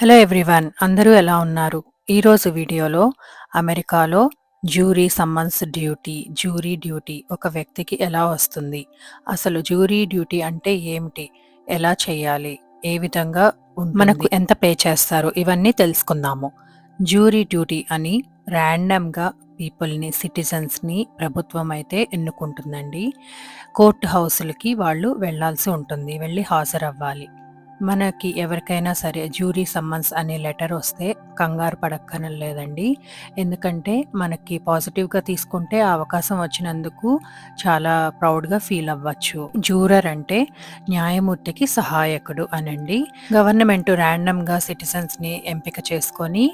Hello everyone అందరూ ఎలా ఉన్నారు? ఈరోజు వీడియోలో అమెరికాలో jury summons duty jury duty ఒక వ్యక్తికి ఎలా వస్తుంది? అసలు జ్యూరీ డ్యూటీ అంటే ఏమిటి? ఎలా చేయాలి? ఏ విధంగా? మనకు ఎంత పే చేస్తారు? ఇవన్నీ తెలుసుకుందాము. జ్యూరీ డ్యూటీ అని ర్యాండమ్గా పీపుల్ని సిటిజన్స్ని ప్రభుత్వం అయితే ఎన్నుకుంటుందండి. కోర్టు హౌస్లకి వాళ్ళు వెళ్ళాల్సి ఉంటుంది. వెళ్ళి హాజరవ్వాలి. మనకి ఎవరికైనా సరే జ్యూరీ సమ్మన్స్ అనే లెటర్ వస్తే కంగారు పడక్కనలేదండి ఎందుకంటే మనకి పాజిటివ్గా తీసుకుంటే ఆ అవకాశం వచ్చినందుకు చాలా ప్రౌడ్గా ఫీల్ అవ్వచ్చు. జ్యూరర్ అంటే న్యాయమూర్తికి సహాయకుడు అనండి. గవర్నమెంట్ ర్యాండమ్గా సిటిజన్స్ని ఎంపిక చేసుకొని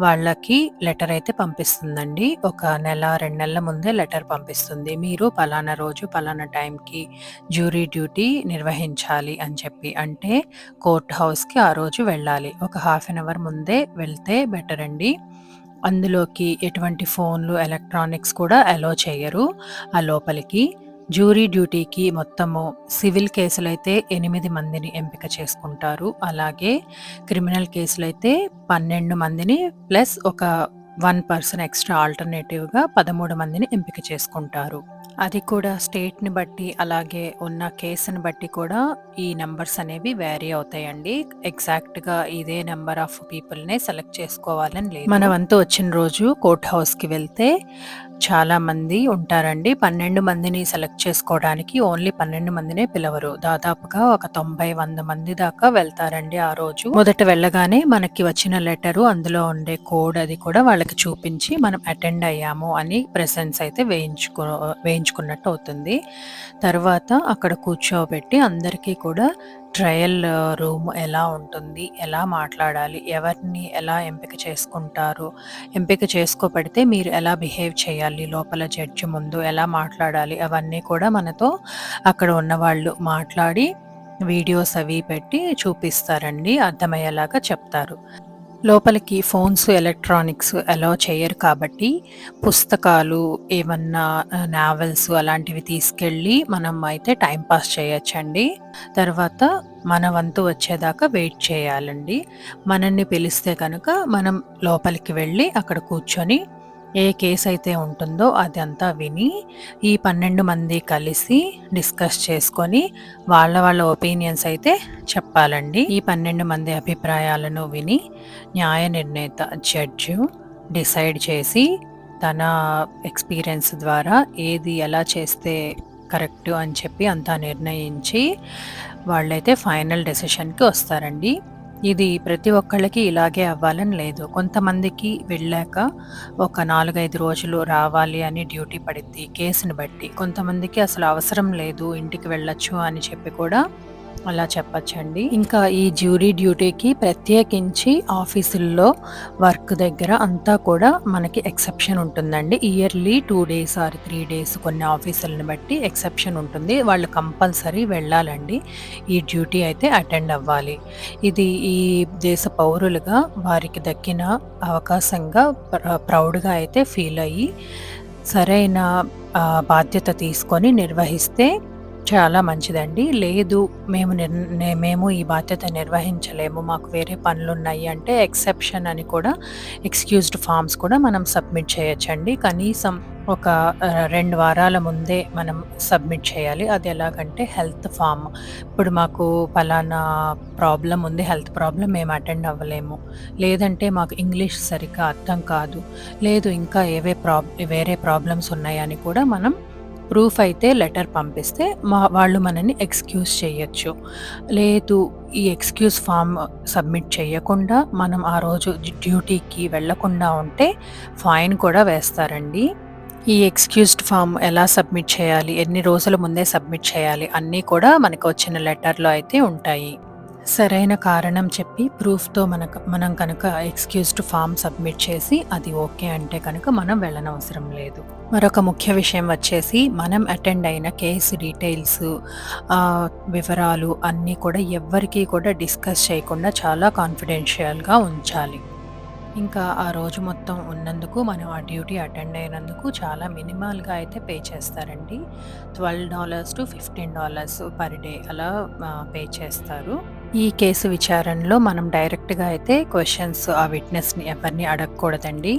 వాళ్ళకి లెటర్ అయితే పంపిస్తుందండి. ఒక నెల రెండు నెలల ముందే లెటర్ పంపిస్తుంది. మీరు పలానా రోజు పలానా టైంకి జ్యూరీ డ్యూటీ నిర్వహించాలి అని చెప్పి. అంటే కోర్ట్ హౌస్కి ఆ రోజు వెళ్ళాలి. ఒక హాఫ్ అన్ అవర్ ముందే వెళ్తే బెటర్ అండి. అందులోకి ఎటువంటి ఫోన్లు ఎలక్ట్రానిక్స్ కూడా అలో చేయరు. ఆ లోపలికి జ్యూరీ డ్యూటీకి మొత్తము సివిల్ కేసులైతే ఎనిమిది మందిని ఎంపిక చేసుకుంటారు. అలాగే క్రిమినల్ కేసులైతే పన్నెండు మందిని ప్లస్ ఒక వన్ పర్సన్ ఎక్స్ట్రా ఆల్టర్నేటివ్గా పదమూడు మందిని ఎంపిక చేసుకుంటారు. అది కూడా స్టేట్ని బట్టి అలాగే ఉన్న కేసుని బట్టి కూడా ఈ నెంబర్స్ అనేవి వ్యారీ అవుతాయండి. ఎగ్జాక్ట్గా ఇదే నెంబర్ ఆఫ్ పీపుల్నే సెలెక్ట్ చేసుకోవాలని లేదు. మన వంతు వచ్చిన రోజు కోర్ట్ హౌస్కి వెళ్తే చాలామంది ఉంటారండి. పన్నెండు మందిని సెలెక్ట్ చేసుకోవడానికి ఓన్లీ పన్నెండు మందినే పిలవరు. దాదాపుగా ఒక తొంభై వంద మంది దాకా వెళ్తారండి ఆ రోజు. మొదట వెళ్ళగానే మనకి వచ్చిన లెటరు అందులో ఉండే కోడ్ అది కూడా వాళ్ళకి చూపించి మనం అటెండ్ అయ్యాము అని ప్రెసెన్స్ అయితే వేయించుకో వేయించుకున్నట్టు అవుతుంది. తర్వాత అక్కడ కూర్చోబెట్టి అందరికీ కూడా ట్రయల్ రూమ్ ఎలా ఉంటుంది ఎలా మాట్లాడాలి ఎవరిని ఎలా ఎంపిక చేసుకుంటారు ఎంపిక చేసుకోబడితే మీరు ఎలా బిహేవ్ చేయాలి లోపల జడ్జి ముందు ఎలా మాట్లాడాలి అవన్నీ కూడా మనతో అక్కడ ఉన్నవాళ్ళు మాట్లాడి వీడియోస్ అవి పెట్టి చూపిస్తారండి అర్థమయ్యేలాగా చెప్తారు. లోపలికి ఫోన్స్ ఎలక్ట్రానిక్స్ అలో చేయరు కాబట్టి పుస్తకాలు ఏమన్నా నావెల్స్ అలాంటివి తీసుకెళ్ళి మనం అయితే టైంపాస్ చేయొచ్చండి. తర్వాత మన వంతు వచ్చేదాకా వెయిట్ చేయాలండి. మనల్ని పిలిస్తే కనుక మనం లోపలికి వెళ్ళి అక్కడ కూర్చొని ఏ కేసు అయితే ఉంటుందో అదంతా విని ఈ పన్నెండు మంది కలిసి డిస్కస్ చేసుకొని వాళ్ళ వాళ్ళ ఒపీనియన్స్ అయితే చెప్పాలండి. ఈ పన్నెండు మంది అభిప్రాయాలను విని న్యాయ నిర్ణేత జడ్జు డిసైడ్ చేసి తన ఎక్స్పీరియన్స్ ద్వారా ఏది ఎలా చేస్తే కరెక్ట్ అని చెప్పి అంతా నిర్ణయించి వాళ్ళైతే ఫైనల్ డెసిషన్కి వస్తారండి. ఇది ప్రతి ఒక్కళ్ళకి ఇలాగే అవ్వాలని లేదు. కొంతమందికి వెళ్ళాక ఒక నాలుగైదు రోజులు రావాలి అని డ్యూటీ పడిద్ది కేసుని బట్టి. కొంతమందికి అసలు అవసరం లేదు ఇంటికి వెళ్ళొచ్చు అని చెప్పి కూడా అలా చెప్పచ్చండి. ఇంకా ఈ జ్యూరీ డ్యూటీకి ప్రత్యేకించి ఆఫీసుల్లో వర్క్ దగ్గర అంతా కూడా మనకి ఎక్సెప్షన్ ఉంటుందండి. Yearly two days or three days కొన్ని ఆఫీసులను బట్టి ఎక్సెప్షన్ ఉంటుంది. వాళ్ళు కంపల్సరీ వెళ్ళాలండి. ఈ డ్యూటీ అయితే అటెండ్ అవ్వాలి. ఇది ఈ దేశ పౌరులుగా వారికి దక్కిన అవకాశంగా ప్రౌడ్గా అయితే ఫీల్ అయ్యి సరైన బాధ్యత తీసుకొని నిర్వహిస్తే చాలా మంచిదండి. లేదు మేము నిర్ మేము ఈ బాధ్యత నిర్వహించలేము. మాకు వేరే పనులు ఉన్నాయి అంటే ఎక్సెప్షన్ అని కూడా ఎక్స్క్యూజ్డ్ ఫామ్స్ కూడా మనం సబ్మిట్ చేయొచ్చండి. కనీసం ఒక రెండు వారాల ముందే మనం సబ్మిట్ చేయాలి. అది ఎలాగంటే హెల్త్ ఫామ్ ఇప్పుడు మాకు ఫలానా ప్రాబ్లం ఉంది హెల్త్ ప్రాబ్లం మేము అటెండ్ అవ్వలేము. లేదంటే మాకు ఇంగ్లీష్ సరిగ్గా అర్థం కాదు. లేదు ఇంకా ఏవే ప్రాబ్ వేరే ప్రాబ్లమ్స్ ఉన్నాయని కూడా మనం ప్రూఫ్ అయితే లెటర్ పంపిస్తే మా వాళ్ళు మనని ఎక్స్క్యూజ్ చేయొచ్చు. లేదు ఈ ఎక్స్క్యూజ్ ఫామ్ సబ్మిట్ చేయకుండా మనం ఆ రోజు డ్యూటీకి వెళ్ళకుండా ఉంటే ఫైన్ కూడా వేస్తారండి. ఈ ఎక్స్క్యూజ్డ్ ఫామ్ ఎలా సబ్మిట్ చేయాలి ఎన్ని రోజుల ముందే సబ్మిట్ చేయాలి అన్నీ కూడా మనకు వచ్చిన లెటర్లో అయితే ఉంటాయి. సరైన కారణం చెప్పి ప్రూఫ్తో మనకు మనం కనుక ఎక్స్క్యూజ్డ్ ఫామ్ సబ్మిట్ చేసి అది ఓకే అంటే కనుక మనం వెళ్ళనవసరం లేదు. మరొక ముఖ్య విషయం వచ్చేసి మనం అటెండ్ అయిన కేసు డీటెయిల్స్ వివరాలు అన్నీ కూడా ఎవ్వరికీ కూడా డిస్కస్ చేయకుండా చాలా కాన్ఫిడెన్షియల్గా ఉంచాలి. ఇంకా ఆ రోజు మొత్తం ఉన్నందుకు మనం ఆ డ్యూటీ అటెండ్ అయినందుకు చాలా మినిమల్గా అయితే పే చేస్తారండి. Twelve dollars to fifteen dollars per day అలా పే చేస్తారు. ఈ కేసు విచారణలో మనం డైరెక్ట్గా అయితే క్వశ్చన్స్ ఆ విట్నెస్ని ఎవరిని అడగకూడదండి.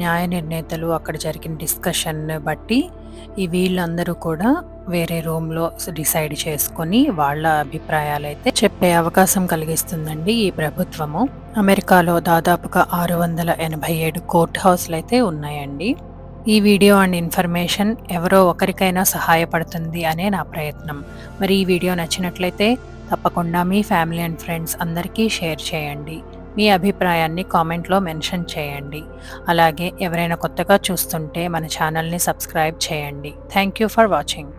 న్యాయ నిర్ణేతలు అక్కడ జరిగిన డిస్కషన్ బట్టి ఈ వీళ్ళందరూ కూడా వేరే రూమ్లో డిసైడ్ చేసుకొని వాళ్ళ అభిప్రాయాలు అయితే చెప్పే అవకాశం కలిగిస్తుందండి ఈ ప్రభుత్వము. అమెరికాలో దాదాపుగా ఆరు వందల ఎనభై ఏడు కోర్ట్ హౌస్లు అయితే ఉన్నాయండి. ఈ వీడియో అండ్ ఇన్ఫర్మేషన్ ఎవరో ఒకరికైనా సహాయపడుతుంది అనే నా ప్రయత్నం. మరి ఈ వీడియో నచ్చినట్లయితే తప్పకుండా మీ ఫ్యామిలీ అండ్ ఫ్రెండ్స్ అందరికీ షేర్ చేయండి. మీ అభిప్రాయాన్ని కామెంట్లో మెన్షన్ చేయండి. అలాగే ఎవరైనా కొత్తగా చూస్తుంటే మన ఛానల్ని సబ్స్క్రైబ్ చేయండి. Thank you for watching.